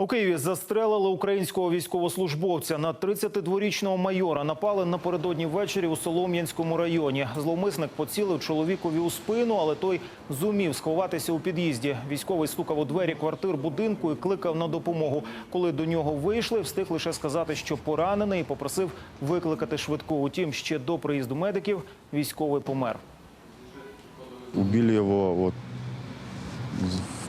У Києві застрелили українського військовослужбовця. На 32-річного майора напали напередодні ввечері у Солом'янському районі. Зловмисник поцілив чоловікові у спину, але той зумів сховатися у під'їзді. Військовий стукав у двері квартир будинку і кликав на допомогу. Коли до нього вийшли, встиг лише сказати, що поранений, і попросив викликати швидку. Утім, ще до приїзду медиків військовий помер. Убили его вот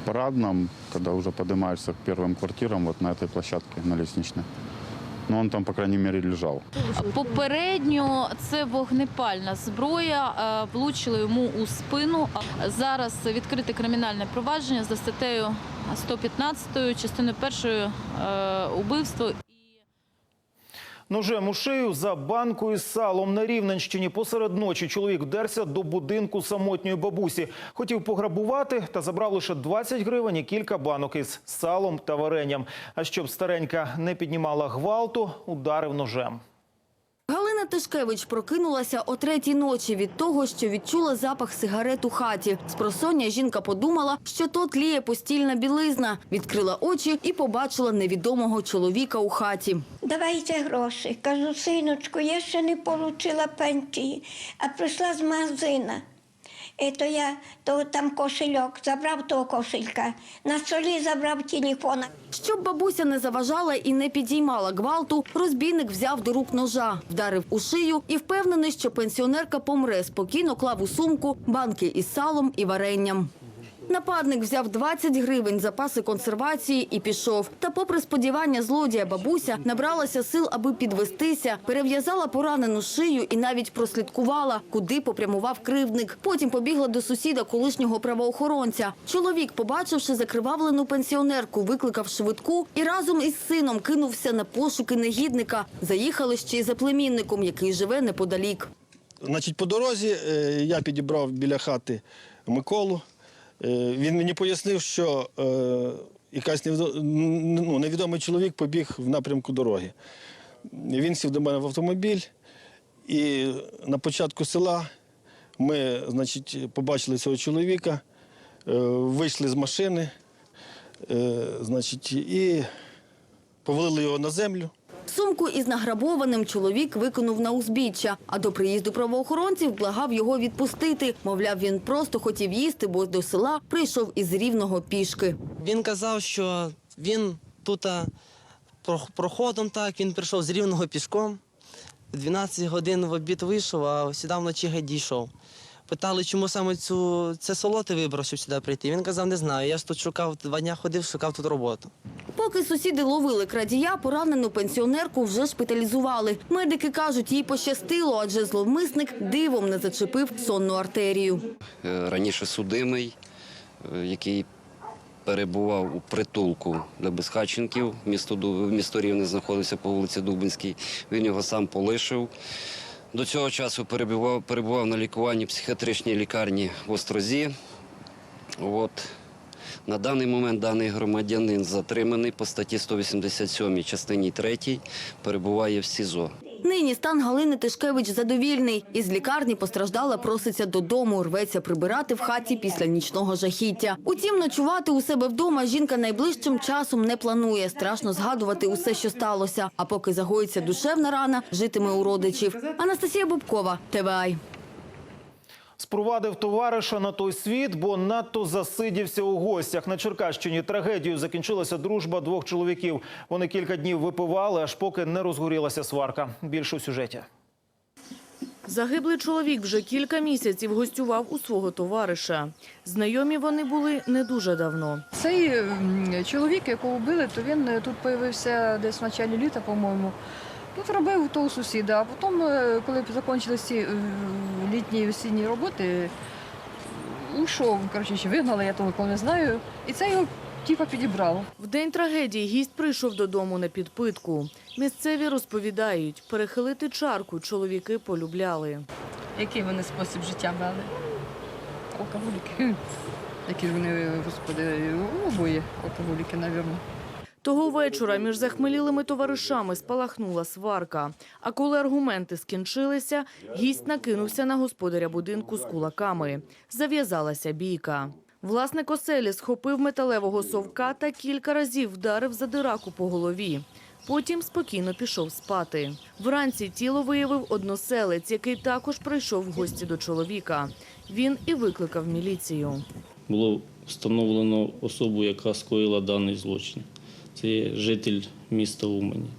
в парадном, когда уже поднимаешься к первым квартирам, вот на этой площадке, на лестничной. Ну, он там, по крайней мере, лежал. Попередньо це вогнепальна зброя. е, Влучили йому у спину. Зараз відкрите кримінальне провадження за статтею 115 частиною першої е, убивство. Ножем у шию за банкою з салом на Рівненщині посеред ночі чоловік вдерся до будинку самотньої бабусі. Хотів пограбувати та забрав лише 20 гривень і кілька банок із салом та варенням. А щоб старенька не піднімала гвалту, ударив ножем. Галина Тишкевич прокинулася о третій ночі від того, що відчула запах сигарет у хаті. З просоння жінка подумала, що то тліє постільна білизна. Відкрила очі і побачила невідомого чоловіка у хаті. Давайте гроші. Кажу, синочку, я ще не отримала пенсії, а прийшла з магазина. То я то там кошельок, забрав того кошелька, на столі забрав телефон. Щоб бабуся не заважала і не підіймала гвалту, розбійник взяв до рук ножа, вдарив у шию і впевнений, що пенсіонерка помре, спокійно клав у сумку банки із салом і варенням. Нападник взяв 20 гривень запаси консервації і пішов. Та попри сподівання злодія, бабуся набралася сил, аби підвестися, перев'язала поранену шию і навіть прослідкувала, куди попрямував кривдник. Потім побігла до сусіда колишнього правоохоронця. Чоловік, побачивши закривавлену пенсіонерку, викликав швидку і разом із сином кинувся на пошуки негідника. Заїхали ще й за племінником, який живе неподалік. Значить, по дорозі е, я підібрав біля хати Миколу. Е, Він мені пояснив, що е, якась ну, невідомий чоловік побіг в напрямку дороги. Він сів до мене в автомобіль, і на початку села ми значить, побачили цього чоловіка, е, вийшли з машини, значить, і повалили його на землю. Сумку із награбованим чоловік викинув на узбіччя, а до приїзду правоохоронців благав його відпустити. Мовляв, він просто хотів їсти, бо до села прийшов із рівного пішки. Він казав, що він тут проходом так, він прийшов з рівного пішком. В 12 годин в обід вийшов, а сюди вночі геть дійшов. Питали, чому саме цю, це село ти вибрав, щоб сюди прийти. Він казав, не знаю. Я ж тут шукав, два дня ходив, шукав тут роботу. Поки сусіди ловили крадія, поранену пенсіонерку вже шпиталізували. Медики кажуть, їй пощастило, адже зловмисник дивом не зачепив сонну артерію. Е, раніше судимий, е, який перебував у притулку для безхатченків. Місто, місто Рівне знаходиться по вулиці Дубинській. Він його сам полишив. До цього часу перебував, перебував на лікуванні в психіатричній лікарні в Острозі. От. На даний момент даний громадянин затриманий по статті 187 частині 3 перебуває в СІЗО. Нині стан Галини Тишкевич задовільний. Із лікарні постраждала, проситься додому, рветься прибирати в хаті після нічного жахіття. Утім, ночувати у себе вдома жінка найближчим часом не планує. Страшно згадувати усе, що сталося. А поки загоїться душевна рана, житиме у родичів. Анастасія Бубкова, ТВАЙ. Спровадив товариша на той світ, бо надто засидівся у гостях. На Черкащині трагедією закінчилася дружба двох чоловіків. Вони кілька днів випивали, аж поки не розгорілася сварка. Більше у сюжеті. Загиблий чоловік вже кілька місяців гостював у свого товариша. Знайомі вони були не дуже давно. Цей чоловік, якого вбили, то він е, тут з'явився десь в началі літа, по-моєму. Тут робив у того сусіда, а потім, е, коли закінчилися ці е, літні і осінні роботи, ушов, коротше, чи вигнали, я того не знаю. І це його типа підібрав. В день трагедії гість прийшов додому на підпитку. Місцеві розповідають, перехилити чарку чоловіки полюбляли. Який вони спосіб життя брали? Алкоголіки. Які ж вони, господи, обоє алкоголіки, мабуть. Того вечора між захмелілими товаришами спалахнула сварка. А коли аргументи скінчилися, гість накинувся на господаря будинку з кулаками. Зав'язалася бійка. Власник оселі схопив металевого совка та кілька разів вдарив задираку по голові. Потім спокійно пішов спати. Вранці тіло виявив односелець, який також прийшов в гості до чоловіка. Він і викликав міліцію. було встановлено особу, яка скоїла даний злочин. Це житель міста Умані.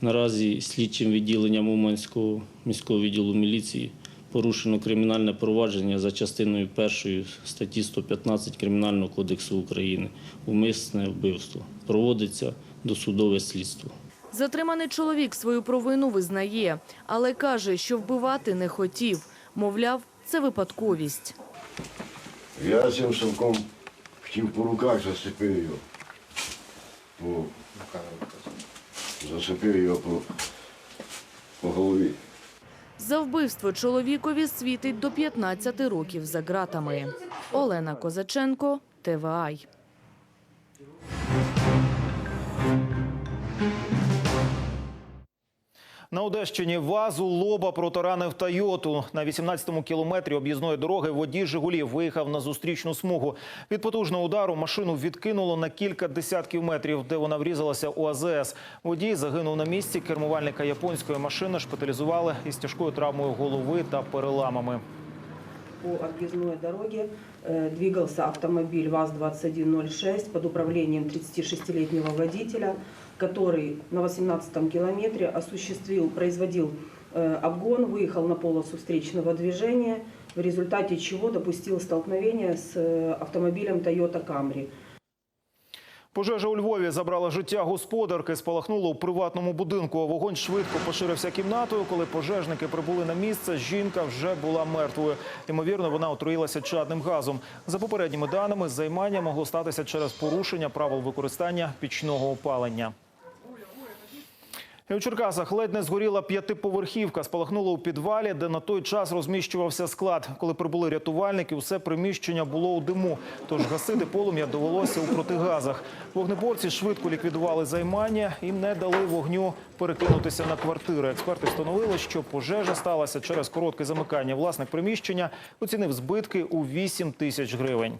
Наразі слідчим відділенням Уманського міського відділу міліції порушено кримінальне провадження за частиною першої статті 115 Кримінального кодексу України умисне вбивство. Проводиться досудове слідство. Затриманий чоловік свою провину визнає, але каже, що вбивати не хотів. Мовляв, це випадковість. Я цим совком хотів по руках зацепив його. По... Зацепив його по, по голові. За вбивство чоловікові світить до 15 років за ґратами. Олена Козаченко, ТВАЙ. На Одещині ВАЗу лоба протаранив Тойоту. На 18-му кілометрі об'їзної дороги водій «Жигулів» виїхав на зустрічну смугу. Від потужного удару машину відкинуло на кілька десятків метрів, де вона врізалася у АЗС. Водій загинув на місці. Кермувальника японської машини шпиталізували із тяжкою травмою голови та переламами По объездной дороге э, двигался автомобиль ВАЗ-2106 под управлением 36-летнего водителя, который на 18-м километре осуществил, производил э, обгон, выехал на полосу встречного движения, в результате чего допустил столкновение с э, автомобилем Toyota Camry. Пожежа у Львові забрала життя господарки, спалахнула у приватному будинку. Вогонь швидко поширився кімнатою. Коли пожежники прибули на місце, жінка вже була мертвою. Ймовірно, вона отруїлася чадним газом. За попередніми даними, займання могло статися через порушення правил використання пічного опалення. І у Черкасах ледь не згоріла п'ятиповерхівка. Спалахнула у підвалі, де на той час розміщувався склад. Коли прибули рятувальники, усе приміщення було у диму. Тож гасити полум'я довелося у протигазах. Вогнеборці швидко ліквідували займання і не дали вогню перекинутися на квартири. Експерти встановили, що пожежа сталася через коротке замикання. Власник приміщення оцінив збитки у 8 тисяч гривень.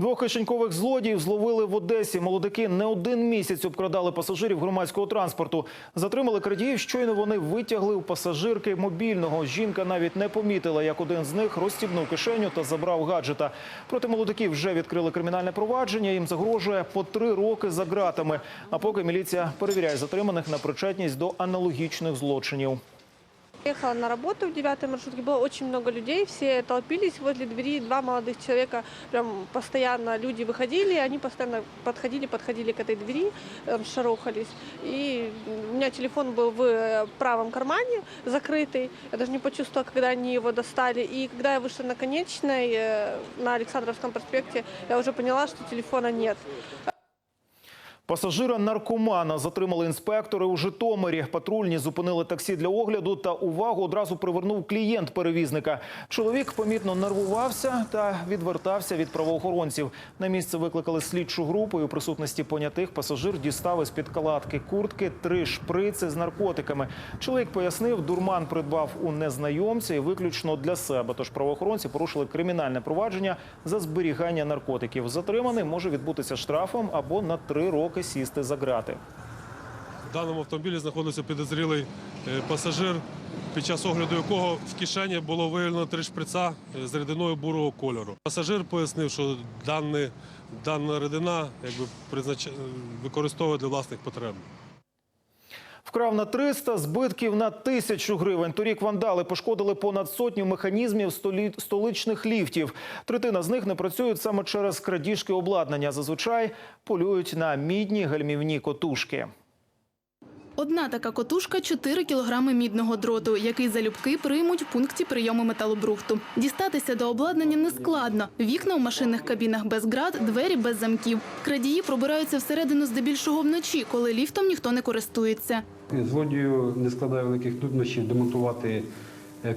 Двох кишенькових злодіїв зловили в Одесі. Молодики не один місяць обкрадали пасажирів громадського транспорту. Затримали крадіїв. Щойно вони витягли у пасажирки мобільного. Жінка навіть не помітила, як один з них розстібнув кишеню та забрав гаджета. Проти молодиків вже відкрили кримінальне провадження. Їм загрожує по три роки за ґратами. А поки міліція перевіряє затриманих на причетність до аналогічних злочинів. Ехала на работу в девятой маршрутке, было очень много людей, все толпились возле двери, два молодых человека, прям постоянно люди выходили, они постоянно подходили, подходили к этой двери, эм, шарохались. И у меня телефон был в э, правом кармане закрытый, я даже не почувствовала, когда они его достали. И когда я вышла на конечной, э, на Александровском проспекте, я уже поняла, что телефона нет. Пасажира наркомана затримали інспектори у Житомирі. Патрульні зупинили таксі для огляду та увагу одразу привернув клієнт перевізника. Чоловік помітно нервувався та відвертався від правоохоронців. На місце викликали слідчу групу і у присутності понятих пасажир дістав із під калатки куртки три шприци з наркотиками. Чоловік пояснив, дурман придбав у незнайомця і виключно для себе. Тож правоохоронці порушили кримінальне провадження за зберігання наркотиків. Затриманий може відбутися штрафом або на три роки сісти за ґрати. В даному автомобілі знаходився підозрілий е, пасажир, під час огляду якого в кишені було виявлено три шприца е, з рідиною бурого кольору. Пасажир пояснив, що дана рідина якби, е, використовує для власних потреб. Вкрав на 300, збитків на тисячу гривень. Торік вандали пошкодили понад сотню механізмів столі- столичних ліфтів. Третина з них не працюють саме через крадіжки обладнання. Зазвичай полюють на мідні гальмівні котушки. Одна така котушка – 4 кілограми мідного дроту, який залюбки приймуть в пункті прийому металобрухту. Дістатися до обладнання нескладно. Вікна у машинних кабінах без град, двері без замків. Крадії пробираються всередину здебільшого вночі, коли ліфтом ніхто не користується. Злодію не складає великих труднощів демонтувати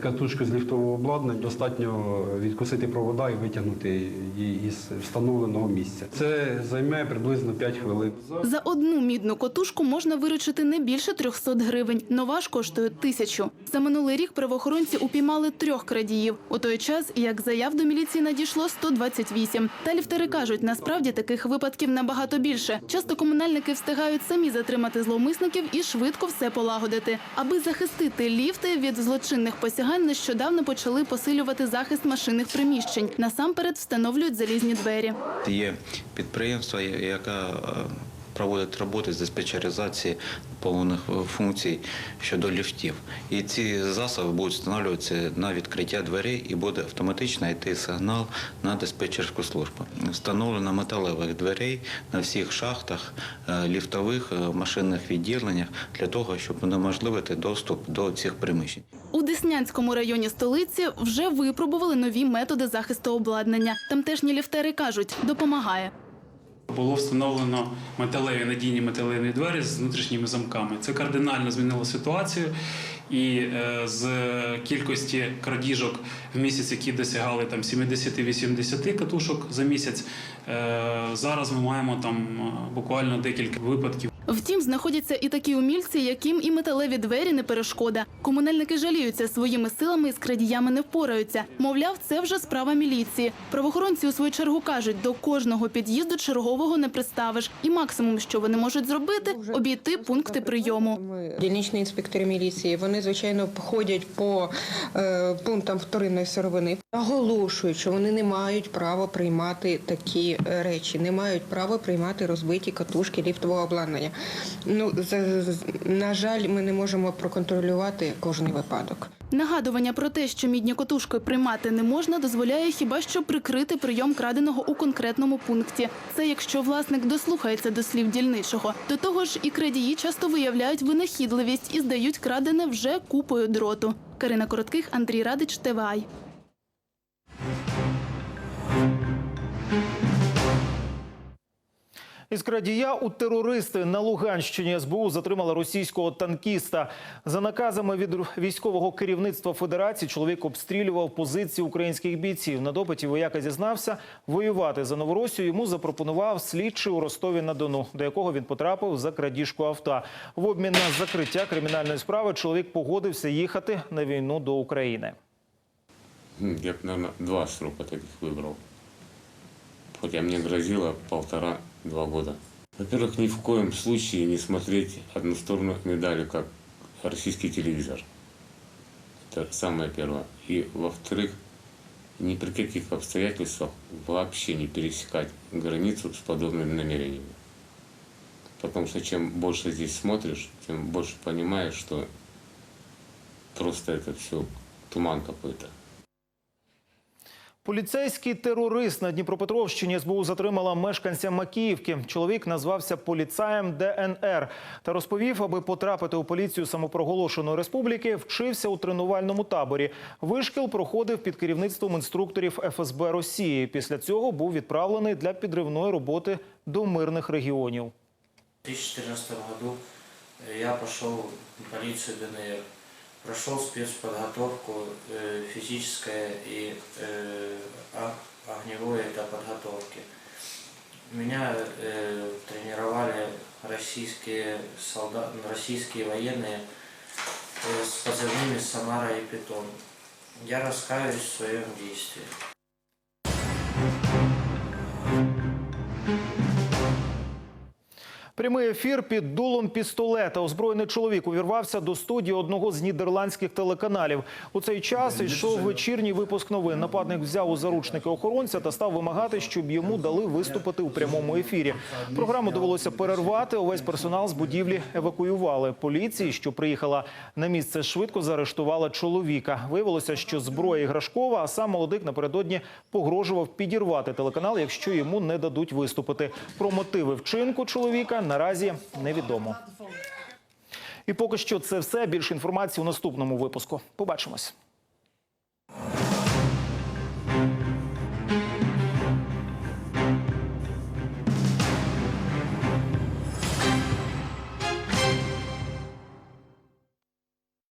катушку з ліфтового обладнання, достатньо відкусити провода і витягнути її із встановленого місця. Це займе приблизно 5 хвилин. За одну мідну котушку можна виручити не більше 300 гривень. Нова ж коштує тисячу. За минулий рік правоохоронці упіймали трьох крадіїв. У той час, як заяв до міліції надійшло 128. Та ліфтери кажуть, насправді таких випадків набагато більше. Часто комунальники встигають самі затримати зловмисників і швидко все полагодити. Аби захистити ліфти від злочинних посягань, нещодавно почали посилювати захист машинних приміщень. Насамперед встановлюють залізні двері. Є підприємство, яке е, проводить роботи з диспетчеризації повних е, функцій щодо ліфтів. І ці засоби будуть встановлюватися на відкриття дверей і буде автоматично йти сигнал на диспетчерську службу. Встановлено металевих дверей на всіх шахтах, е, ліфтових е, машинних відділеннях для того, щоб унеможливити доступ до цих приміщень. У Деснянському районі столиці вже випробували нові методи захисту обладнання. Тамтешні ліфтери кажуть, допомагає. Було встановлено металеві надійні металеві двері з внутрішніми замками. Це кардинально змінило ситуацію. І е, з кількості крадіжок в місяць, які досягали там 70-80 катушок за місяць, е, зараз ми маємо там е, буквально декілька випадків. Втім, знаходяться і такі умільці, яким і металеві двері не перешкода. Комунальники жаліються своїми силами із крадіями не впораються. Мовляв, це вже справа міліції. Правоохоронці у свою чергу кажуть, до кожного під'їзду чергового не приставиш. І максимум, що вони можуть зробити, обійти пункти прийому. Дільничні інспектори міліції вони звичайно ходять по е, пунктам вторинної сировини, наголошують, що вони не мають права приймати такі е, речі, не мають права приймати розбиті катушки ліфтового обладнання. Ну на жаль, ми не можемо проконтролювати кожен випадок. Нагадування про те, що мідні котушки приймати не можна, дозволяє хіба що прикрити прийом краденого у конкретному пункті. Це якщо власник дослухається до слів дільничого. До того ж, і крадії часто виявляють винахідливість і здають крадене вже купою дроту. Карина Коротких, Андрій Радич, ТВАЙ. Із крадія у терористи на Луганщині СБУ затримала російського танкіста. За наказами від військового керівництва Федерації чоловік обстрілював позиції українських бійців. На допиті вояка зізнався, воювати за Новоросію йому запропонував слідчий у Ростові на Дону, до якого він потрапив за крадіжку авто. В обмін на закриття кримінальної справи чоловік погодився їхати на війну до України. Я бы, наверное, два срока таких выбрал. Хотя мне грозило полтора-два года. Во-первых, ни в коем случае не смотреть одну сторону медали, как российский телевизор. Это самое первое. И, во-вторых, ни при каких обстоятельствах вообще не пересекать границу с подобными намерениями. Потому что чем больше здесь смотришь, тем больше понимаешь, что просто это все туман какой-то. Поліцейський терорист на Дніпропетровщині СБУ затримала мешканця Макіївки. Чоловік назвався поліцаєм ДНР та розповів, аби потрапити у поліцію самопроголошеної республіки, вчився у тренувальному таборі. Вишкіл проходив під керівництвом інструкторів ФСБ Росії. Після цього був відправлений для підривної роботи до мирних регіонів. В 2014 году я пошел в полицию ДНР Прошел спецподготовку э, физическое и э, о- огневое это подготовки. Меня э, тренировали российские солдаты, российские военные э, с позывными Самара и Питон. Я раскаиваюсь в своем действии. Прямий ефір під дулом пістолета. Озброєний чоловік увірвався до студії одного з нідерландських телеканалів. У цей час йшов вечірній випуск новин. Нападник взяв у заручники охоронця та став вимагати, щоб йому дали виступити у прямому ефірі. Програму довелося перервати. Увесь персонал з будівлі евакуювали. Поліції, що приїхала на місце, швидко заарештувала чоловіка. Виявилося, що зброя іграшкова, а сам молодик напередодні погрожував підірвати телеканал, якщо йому не дадуть виступити. Про мотиви вчинку чоловіка наразі невідомо. І поки що це все. Більше інформації у наступному випуску. Побачимось.